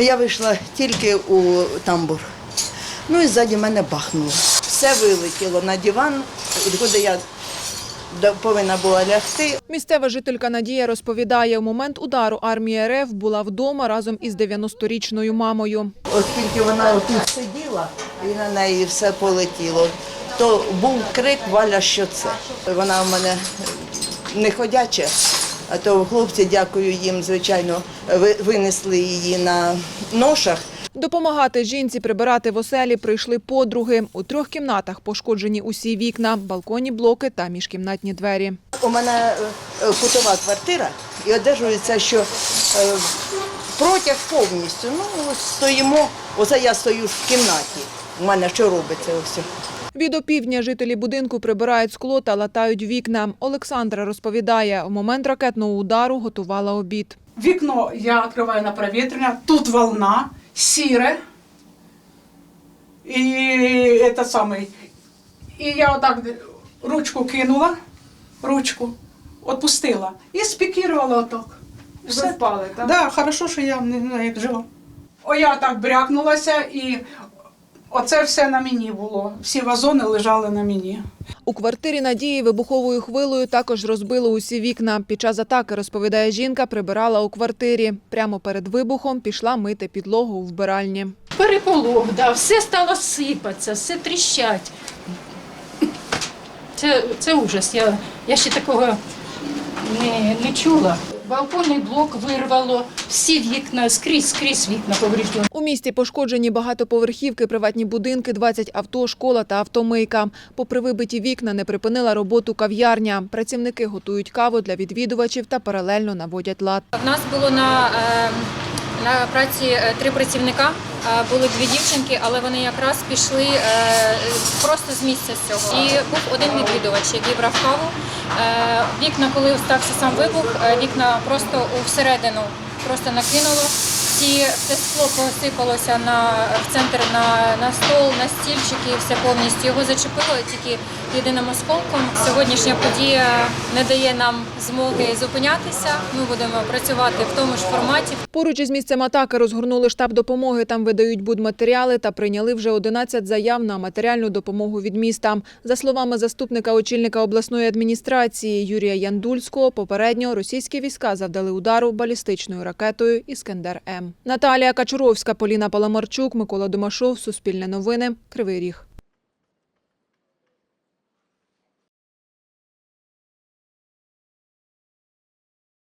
Я вийшла тільки у тамбур. Ну і ззаді мене бахнуло. Все вилетіло на диван, куди я повинна була лягти. Місцева жителька Надія розповідає, у момент удару армія РФ була вдома разом із 90-річною мамою. Оскільки вона тут сиділа, і на неї все полетіло, то був крик Валя, що це. Вона в мене не ходяча, а то хлопці, дякую їм, звичайно, ви- винесли її на ношах. Допомагати жінці прибирати в оселі прийшли подруги. У трьох кімнатах пошкоджені усі вікна, балконні блоки та міжкімнатні двері. У мене е, кутова квартира і одержується, що е, протяг повністю. Ну, стоїмо, оце я стою в кімнаті. У мене що робиться ось. Від опівдня жителі будинку прибирають скло та латають вікна. Олександра розповідає, у момент ракетного удару готувала обід. Вікно я відкриваю на провітрення, тут волна, сіре. І это самий. І я отак ручку кинула, ручку, отпустила і спікірувала отак. Ви впали, так? Да, хорошо, що я не знаю, як жила. О, я так брякнулася і оце все на мені було. Всі вазони лежали на мені. У квартирі Надії вибуховою хвилою також розбило усі вікна. Під час атаки, розповідає жінка, прибирала у квартирі. Прямо перед вибухом пішла мити підлогу у вбиральні. Переполох, да, все стало сипатися, все тріщать. Це, це ужас. Я, я ще такого не, не чула. Балконний блок вирвало, всі вікна, скрізь, скрізь вікна повріжено. У місті пошкоджені багатоповерхівки, приватні будинки, 20 авто, школа та автомийка. Попри вибиті вікна, не припинила роботу кав'ярня. Працівники готують каву для відвідувачів та паралельно наводять лад. У нас було на, е, на праці е, три працівника. Е, Були дві дівчинки, але вони якраз пішли е, просто з місця цього. І був один відвідувач, який брав каву. Вікна, коли стався сам вибух, вікна просто всередину просто накинуло. Ці все скло посипалося на в центр на, на стол, на стільчики, все повністю його зачепило тільки єдиним осколком. Сьогоднішня подія не дає нам змоги зупинятися. Ми будемо працювати в тому ж форматі, Поруч із місцем атаки розгорнули штаб допомоги. Там видають будматеріали та прийняли вже 11 заяв на матеріальну допомогу від міста. За словами заступника очільника обласної адміністрації Юрія Яндульського, попередньо російські війська завдали удару балістичною ракетою Іскендер М. Наталія Качуровська, Поліна Паламарчук, Микола Домашов, Суспільне новини, Кривий Ріг.